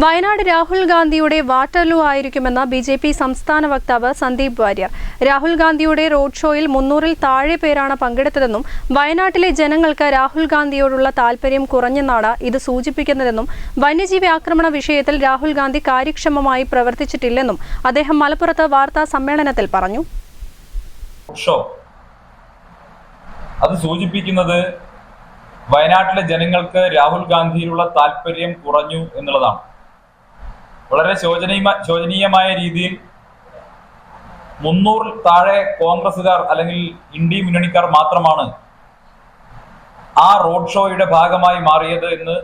Wayanad Rahul ഗാന്ധിയുടെ Waterloo ആയിരിക്കുമെന്ന B J P സംസ്ഥാന വക്താവ് സന്ദീപ് വാര്യർ. രാഹുൽ ഗാന്ധിയുടെ റോഡ് ഷോയിൽ മുന്നൂറിൽ താഴെ പേരാണ് പങ്കെടുത്തതെന്നും വയനാട്ടിലെ ജനങ്ങൾക്ക് രാഹുൽ ഗാന്ധിയോടുള്ള താൽപര്യം കുറഞ്ഞെന്നാണ് ഇത് സൂചിപ്പിക്കുന്നതെന്നും വന്യജീവി ആക്രമണ വിഷയത്തിൽ രാഹുൽ ഗാന്ധി കാര്യക്ഷമമായി പ്രവർത്തിച്ചിട്ടില്ലെന്നും അദ്ദേഹം മലപ്പുറത്ത് വാർത്താ സമ്മേളനത്തിൽ പറഞ്ഞു. അത് സൂചിപ്പിക്കുന്നത് വയനാട്ടിലെ ജനങ്ങൾക്ക് രാഹുൽ ഗാന്ധിയിലുള്ള താല്പര്യം കുറഞ്ഞു എന്നുള്ളതാണ്. വളരെ ശോചനീയ ശോചനീയമായ രീതിയിൽ മുന്നൂറിൽ താഴെ കോൺഗ്രസുകാർ അല്ലെങ്കിൽ ഇന്ത്യ മുന്നണിക്കാർ മാത്രമാണ് ആ റോഡ് ഷോയുടെ ഭാഗമായി മാറിയത് എന്ന്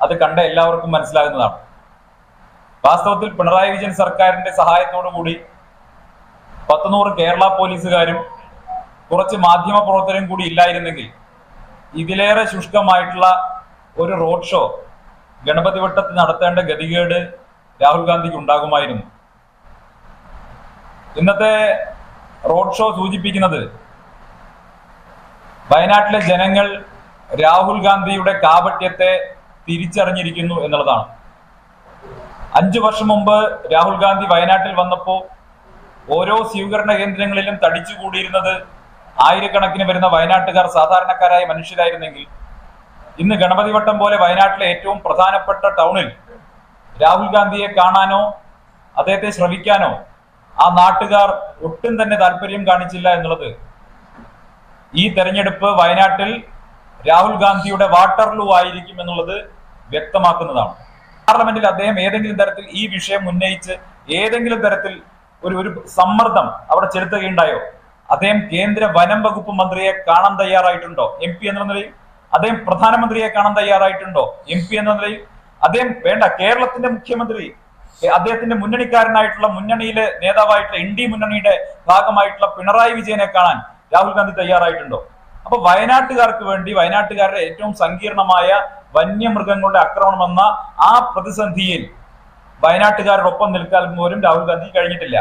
അത് കണ്ട എല്ലാവർക്കും മനസ്സിലാകുന്നതാണ്. വാസ്തവത്തിൽ പിണറായി വിജയൻ സർക്കാരിന്റെ സഹായത്തോടു കൂടി പത്തുനൂറ് കേരള പോലീസുകാരും കുറച്ച് മാധ്യമ പ്രവർത്തകരും കൂടി ഇല്ലായിരുന്നെങ്കിൽ ഇതിലേറെ ശുഷ്കമായിട്ടുള്ള ഒരു റോഡ് ഷോ ഗണപതി വട്ടത്ത് നടത്തേണ്ട ഗതികേട് രാഹുൽ ഗാന്ധിക്ക് ഉണ്ടാകുമായിരുന്നു. ഇന്നത്തെ റോഡ് ഷോ സൂചിപ്പിക്കുന്നത് വയനാട്ടിലെ ജനങ്ങൾ രാഹുൽ ഗാന്ധിയുടെ കാപട്യത്തെ തിരിച്ചറിഞ്ഞിരിക്കുന്നു എന്നുള്ളതാണ്. അഞ്ചു വർഷം മുമ്പ് രാഹുൽ ഗാന്ധി വയനാട്ടിൽ വന്നപ്പോൾ ഓരോ സ്വീകരണ കേന്ദ്രങ്ങളിലും തടിച്ചുകൂടിയിരുന്നത് ആയിരക്കണക്കിന് വരുന്ന വയനാട്ടുകാർ സാധാരണക്കാരായ മനുഷ്യരായിരുന്നെങ്കിൽ ഇന്ന് ഗണപതിവട്ടം പോലെ വയനാട്ടിലെ ഏറ്റവും പ്രധാനപ്പെട്ട ടൗണിൽ രാഹുൽ ഗാന്ധിയെ കാണാനോ അദ്ദേഹത്തെ ശ്രവിക്കാനോ ആ നാട്ടുകാർ ഒട്ടും തന്നെ താല്പര്യം കാണിച്ചില്ല എന്നുള്ളത്. ഈ തെരഞ്ഞെടുപ്പ് വയനാട്ടിൽ രാഹുൽ ഗാന്ധിയുടെ വാട്ടർലൂ ആയിരിക്കും എന്നുള്ളത് വ്യക്തമാക്കുന്നതാണ്. പാർലമെന്റിൽ അദ്ദേഹം ഏതെങ്കിലും തരത്തിൽ ഈ വിഷയം ഉന്നയിച്ച് ഏതെങ്കിലും തരത്തിൽ ഒരു ഒരു സമ്മർദ്ദം അവിടെ ചെലുത്തുകയുണ്ടായോ? അദ്ദേഹം കേന്ദ്ര വനം വകുപ്പ് മന്ത്രിയെ കാണാൻ തയ്യാറായിട്ടുണ്ടോ? എം പി എന്ന നിലയിൽ? അദ്ദേഹം പ്രധാനമന്ത്രിയെ കാണാൻ തയ്യാറായിട്ടുണ്ടോ? എം പി എന്ന നിലയിൽ? അദ്ദേഹം വേണ്ട കേരളത്തിന്റെ മുഖ്യമന്ത്രി അദ്ദേഹത്തിന്റെ മുന്നണിക്കാരനായിട്ടുള്ള മുന്നണിയിലെ നേതാവായിട്ടുള്ള എൻ ഡി മുന്നണിയുടെ ഭാഗമായിട്ടുള്ള പിണറായി വിജയനെ കാണാൻ രാഹുൽ ഗാന്ധി തയ്യാറായിട്ടുണ്ടോ? അപ്പൊ വയനാട്ടുകാർക്ക് വേണ്ടി വയനാട്ടുകാരുടെ ഏറ്റവും സങ്കീർണമായ വന്യമൃഗങ്ങളുടെ ആക്രമണം എന്ന ആ പ്രതിസന്ധിയിൽ വയനാട്ടുകാരോടൊപ്പം നിൽക്കാൻ പോലും രാഹുൽ ഗാന്ധി കഴിഞ്ഞിട്ടില്ല.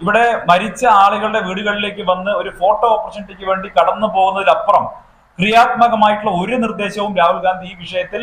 ഇവിടെ മരിച്ച ആളുകളുടെ വീടുകളിലേക്ക് വന്ന് ഒരു ഫോട്ടോ ഓപ്പർച്യൂണിറ്റിക്ക് വേണ്ടി കടന്നു പോകുന്നതിലപ്പുറം ക്രിയാത്മകമായിട്ടുള്ള ഒരു നിർദ്ദേശവും രാഹുൽ ഗാന്ധി ഈ വിഷയത്തിൽ